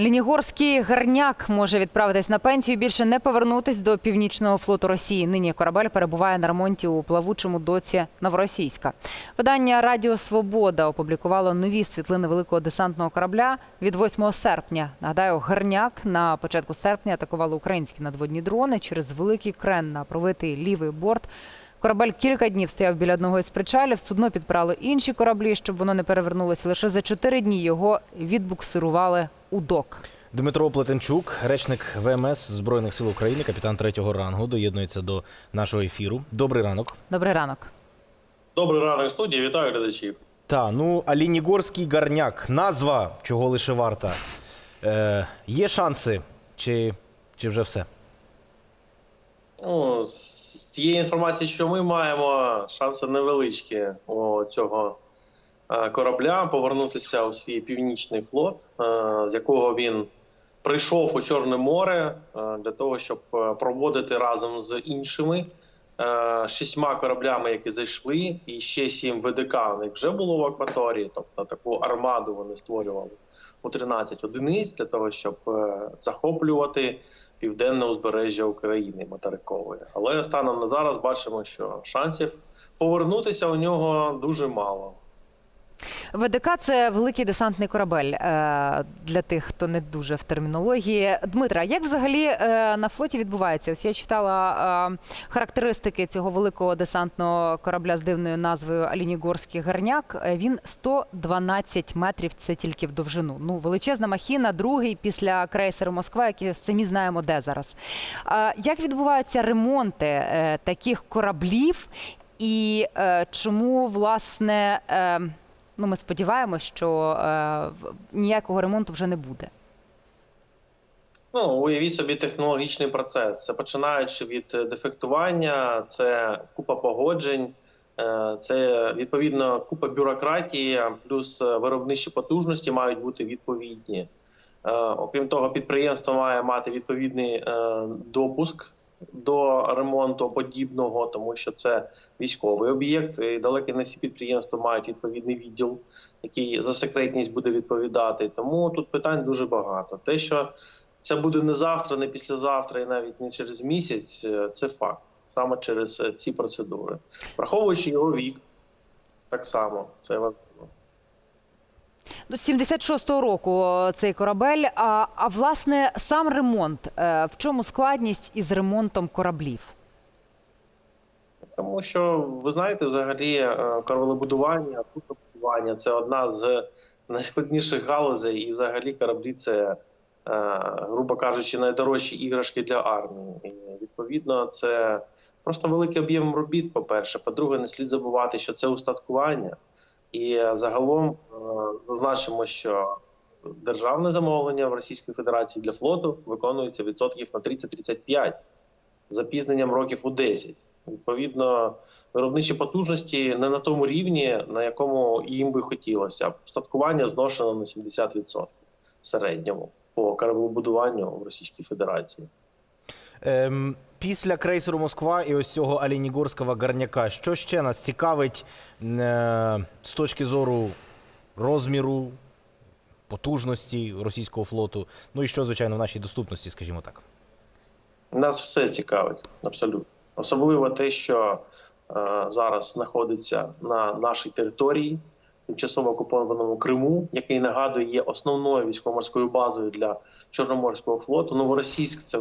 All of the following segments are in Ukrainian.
Лінігорський гарняк може відправитись на пенсію. Більше не повернутись до північного флоту Росії. Нині корабель перебуває на ремонті у плавучому доці Новоросійська. Видання Радіо Свобода опублікувало нові світлини великого десантного корабля від 8 серпня. Нагадаю, гарняк на початку серпня атакували українські надводні дрони через великий крен на провитий лівий борт. Корабель кілька днів стояв біля одного із причалів. Судно підправило інші кораблі, щоб воно не перевернулося. Лише за чотири дні його відбуксирували у док. Дмитро Плетенчук, речник ВМС Збройних сил України, капітан третього рангу, доєднується до нашого ефіру. Добрий ранок. Добрий ранок. Добрий ранок, студії. Вітаю глядачів. Та ну Алінігорський гарняк. Назва чого лише варта. Е, є шанси, чи, чи вже все? Ну, з тієї інформації, що ми маємо, шанси невеличкі у цього е, корабля повернутися у свій північний флот, е, з якого він прийшов у Чорне море е, для того, щоб проводити разом з іншими шістьма кораблями, які зайшли, і ще сім ВДК у них вже було в акваторії, тобто таку армаду вони створювали у 13 одиниць для того, щоб захоплювати південне узбережжя України материкової. Але станом на зараз бачимо, що шансів повернутися у нього дуже мало. ВДК це великий десантний корабель е, для тих, хто не дуже в термінології. Дмитра, як взагалі е, на флоті відбувається? Ось я читала е, характеристики цього великого десантного корабля з дивною назвою Алінігорський гарняк. Е, Він 112 метрів. Це тільки в довжину. Ну величезна махіна, другий після крейсеру Москва, який самі знаємо, де зараз. Е, Як відбуваються ремонти е, таких кораблів? І е, чому власне е, ну ми сподіваємось, що е, ніякого ремонту вже не буде? Ну, уявіть собі технологічний процес. Це починаючи від е, дефектування, це купа погоджень, е, це відповідно купа бюрократії, плюс е, виробничі потужності мають бути відповідні. Окрім того, підприємство має мати відповідний допуск до ремонту подібного, тому що це військовий об'єкт. І далеко не всі підприємства мають відповідний відділ, який за секретність буде відповідати. Тому тут питань дуже багато. Те, що це буде не завтра, не післязавтра, і навіть не через місяць. е, Це факт саме через е, ці процедури, враховуючи його вік, так само це важливо. До 76-го року е, цей корабель. А, а власне сам ремонт. Е, в чому складність із ремонтом кораблів? Тому що ви знаєте, взагалі е, кораблебудування, суднобудування – це одна з найскладніших галузей, і взагалі кораблі це, грубо кажучи, найдорожчі іграшки для армії. І, відповідно, це просто великий об'єм робіт. По перше, по-друге, не слід забувати, що це устаткування. І загалом е, зазначимо, що державне замовлення в Російської Федерації для флоту виконується відсотків на 30-35 з запізненням років у 10. Відповідно, виробничі потужності не на тому рівні, на якому їм би хотілося. Устаткування зношено на 70% в середньому по кораблебудуванню в Російській Федерації. Ем, після крейсеру Москва і ось цього Алінігорського гарняка, що ще нас цікавить е, з точки зору розміру, потужності російського флоту? Ну і що, звичайно, в нашій доступності, скажімо так. Нас все цікавить абсолютно, особливо те, що е, зараз знаходиться на нашій території, тимчасово окупованому Криму, який нагадує є основною військово-морською базою для Чорноморського флоту. Новоросійськ це,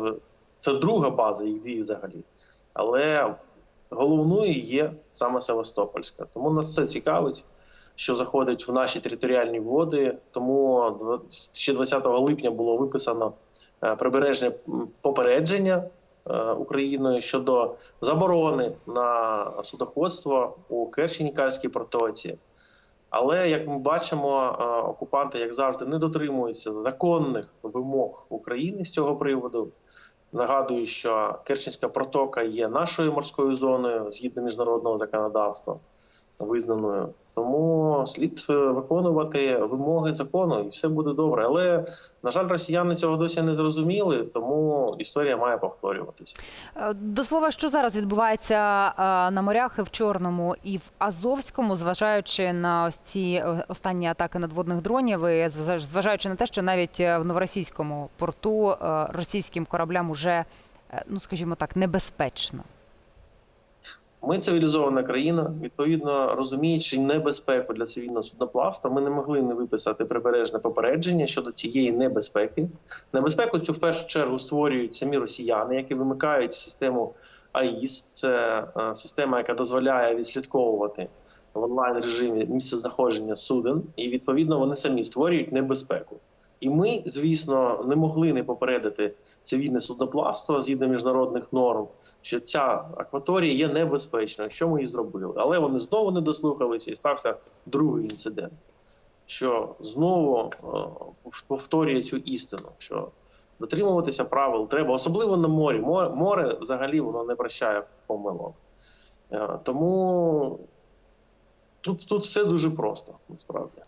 це друга база, їх дві взагалі. Але головною є саме Севастопольська. Тому нас це цікавить, що заходить в наші територіальні води. Тому ще 20 липня було виписано е, прибережне попередження е, Україною щодо заборони на судоходство у Керченікальській протоці. Але як ми бачимо, е, окупанти, як завжди, не дотримуються законних вимог України з цього приводу. Нагадую, що Керченська протока є нашою морською зоною згідно міжнародного законодавства, визнаною Тому слід е, виконувати вимоги закону, і все буде добре. Але на жаль, росіяни цього досі не зрозуміли, тому історія має повторюватися. Е, До слова, що зараз відбувається е, на морях і в Чорному і в Азовському, зважаючи на ось ці останні атаки надводних дронів, і зважаючи на те, що навіть в новоросійському порту російським кораблям уже, ну скажімо так, небезпечно. Ми цивілізована країна, відповідно розуміючи небезпеку для цивільного судноплавства, ми не могли не виписати прибережне попередження щодо цієї небезпеки. Небезпеку цю в першу чергу створюють самі росіяни, які вимикають систему АІС. Це е, система, яка дозволяє відслідковувати в онлайн режимі місце знаходження суден, і відповідно вони самі створюють небезпеку. І ми, звісно, не могли не попередити цивільне судноплавство згідно міжнародних норм, що ця акваторія є небезпечною, що ми і зробили. Але вони знову не дослухалися, і стався другий інцидент, що знову е, повторює цю істину, що дотримуватися правил треба, особливо на морі. Море, море взагалі воно не прощає помилок. Е, Тому тут, тут все дуже просто, насправді.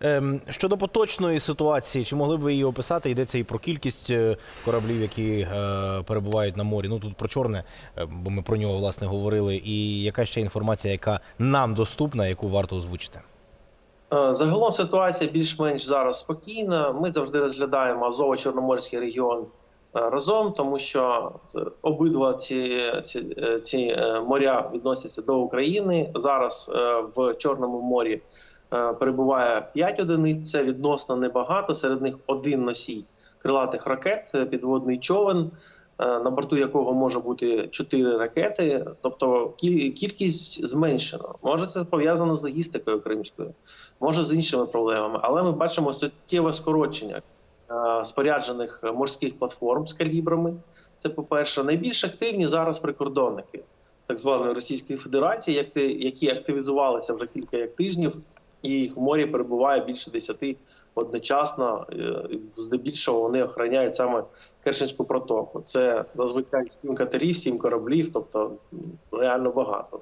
Ем, щодо поточної ситуації, чи могли б ви її описати? Йдеться і про кількість е, кораблів, які е, перебувають на морі. Ну тут про чорне, е, бо ми про нього власне говорили. І яка ще інформація, яка нам доступна, яку варто озвучити? Загалом ситуація більш-менш зараз спокійна. Ми завжди розглядаємо Азово-Чорноморський регіон разом, тому що обидва ці, ці, ці моря відносяться до України. Зараз в Чорному морі перебуває 5 одиниць. Це відносно небагато. Серед них один носій крилатих ракет, е, підводний човен. е, На борту якого може бути 4 ракети, тобто кількість зменшена. Може це пов'язано з логістикою кримською, може з іншими проблемами, але ми бачимо суттєве скорочення е, споряджених морських платформ з калібрами. Це по-перше, найбільш активні зараз прикордонники так званої Російської Федерації, які активізувалися вже кілька як тижнів, і в морі перебуває більше десяти одночасно. е, Здебільшого вони охороняють саме Керченську протоку. Це зазвичай сім катерів, сім кораблів, тобто реально багато.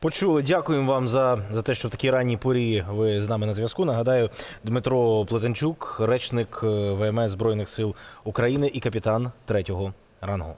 Почули. Дякуємо вам за, за те, що в такій ранній порі ви з нами на зв'язку. Нагадаю, Дмитро Плетенчук, речник е, ВМС Збройних сил України і капітан третього рангу.